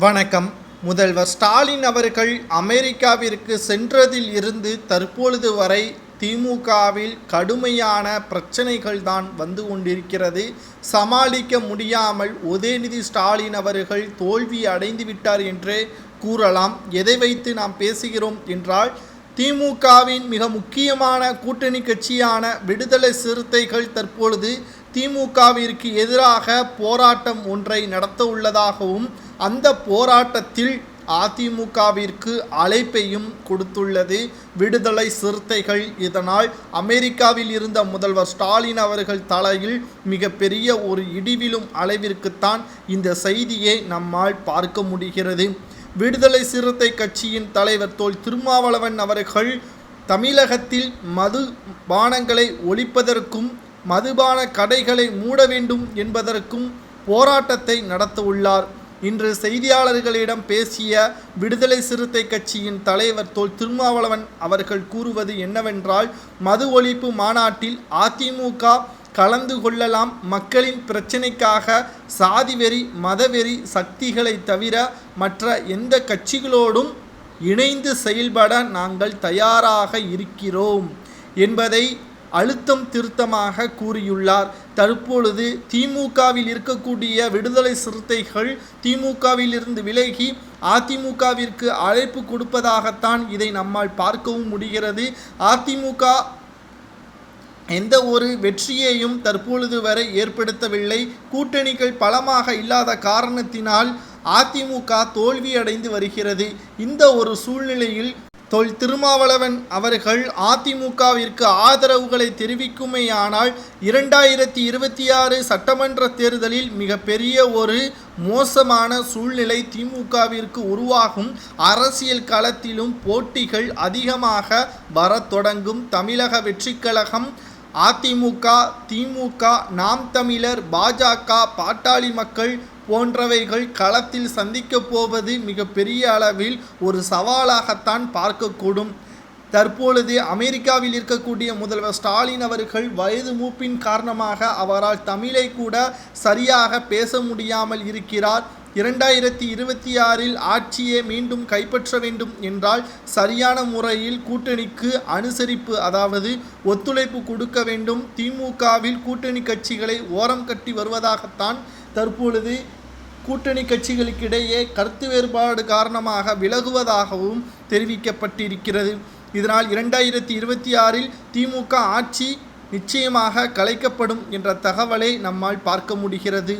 வணக்கம். முதல்வர் ஸ்டாலின் அவர்கள் அமெரிக்காவிற்கு சென்றதில் இருந்து தற்பொழுது வரை திமுகவில் கடுமையான பிரச்சனைகள் தான் வந்து கொண்டிருக்கிறது. சமாளிக்க முடியாமல் உதயநிதி ஸ்டாலின் அவர்கள் தோல்வி அடைந்து விட்டார் என்றே கூறலாம். எதை வைத்து நாம் பேசுகிறோம் என்றால் திமுகவின் மிக முக்கியமான கூட்டணி கட்சியான விடுதலை சிறுத்தைகள் தற்பொழுது திமுகவிற்கு எதிராக போராட்டம் ஒன்றை நடத்த உள்ளதாகவும் அந்த போராட்டத்தில் அதிமுகவிற்கு அழைப்பையும் கொடுத்துள்ளது விடுதலை சிறுத்தைகள். இதனால் அமெரிக்காவில் இருந்த முதல்வர் ஸ்டாலின் அவர்கள் தலையில் மிகப்பெரிய ஒரு இடிவிலும் அளவிற்குத்தான் இந்த செய்தியை நம்மால் பார்க்க முடிகிறது. விடுதலை சிறுத்தை கட்சியின் தலைவர் தோல் திருமாவளவன் அவர்கள் தமிழகத்தில் மது பானங்களை ஒழிப்பதற்கும் மதுபான கடைகளை மூட வேண்டும் என்பதற்கும் போராட்டத்தை நடத்த உள்ளார் இன்று செய்தியாளர்களிடம் பேசிய விடுதலை சிறுத்தை கட்சியின் தலைவர் தோல் திருமாவளவன் அவர்கள் கூறுவது என்னவென்றால் மது ஒழிப்பு மாநாட்டில் அதிமுக கலந்து கொள்ளலாம். மக்களின் பிரச்சினைக்காக சாதிவெறி மதவெறி சக்திகளை தவிர மற்ற எந்த கட்சிகளோடும் இணைந்து செயல்பட நாங்கள் தயாராக இருக்கிறோம் என்பதை அழுத்தம் திருத்தமாக கூறியுள்ளார். தற்பொழுது திமுகவில் இருக்கக்கூடிய விடுதலை சிறுத்தைகள் திமுகவில் இருந்து விலகி அதிமுகவிற்கு அழைப்பு கொடுப்பதாகத்தான் இதை நம்மால் பார்க்கவும் முடிகிறது. அதிமுக எந்த ஒரு வெற்றியையும் தற்பொழுது வரை ஏற்படுத்தவில்லை. கூட்டணிகள் பலமாக இல்லாத காரணத்தினால் அதிமுக தோல்வியடைந்து வருகிறது. இந்த ஒரு சூழ்நிலையில் தொல் திருமாவளவன் அவர்கள் அதிமுகவிற்கு ஆதரவுகளை தெரிவிக்குமேயானால் இரண்டாயிரத்தி இருபத்தி ஆறு சட்டமன்ற தேர்தலில் மிகப்பெரிய ஒரு மோசமான சூழ்நிலை திமுகவிற்கு உருவாகும். அரசியல் களத்திலும் போட்டிகள் அதிகமாக வரத் தொடங்கும். தமிழக வெற்றிக்கழகம் அதிமுக திமுக நாம் தமிழர் பாஜக பாட்டாளி மக்கள் போன்றவைகள் களத்தில் சந்திக்கப் போவது மிகப்பெரிய அளவில் ஒரு சவாலாகத்தான் பார்க்கக்கூடும். தற்பொழுது அமெரிக்காவில் இருக்கக்கூடிய முதல்வர் ஸ்டாலின் அவர்கள் வயது மூப்பின் காரணமாக அவரால் தமிழை கூட சரியாக பேச முடியாமல் இருக்கிறார். இரண்டாயிரத்தி இருபத்தி ஆறில் ஆட்சியை மீண்டும் கைப்பற்ற வேண்டும் என்றால் சரியான முறையில் கூட்டணிக்கு அனுசரிப்பு அதாவது ஒத்துழைப்பு கொடுக்க வேண்டும். திமுகவில் கூட்டணி கட்சிகளை ஓரம் கட்டி வருவதாகத்தான் தற்பொழுது கூட்டணி கட்சிகளுக்கிடையே கருத்து வேறுபாடு காரணமாக விலகுவதாகவும் தெரிவிக்கப்பட்டிருக்கிறது. இதனால் இரண்டாயிரத்தி இருபத்தி ஆறில் திமுக ஆட்சி நிச்சயமாக கலைக்கப்படும் என்ற தகவலை நம்மால் பார்க்க முடிகிறது.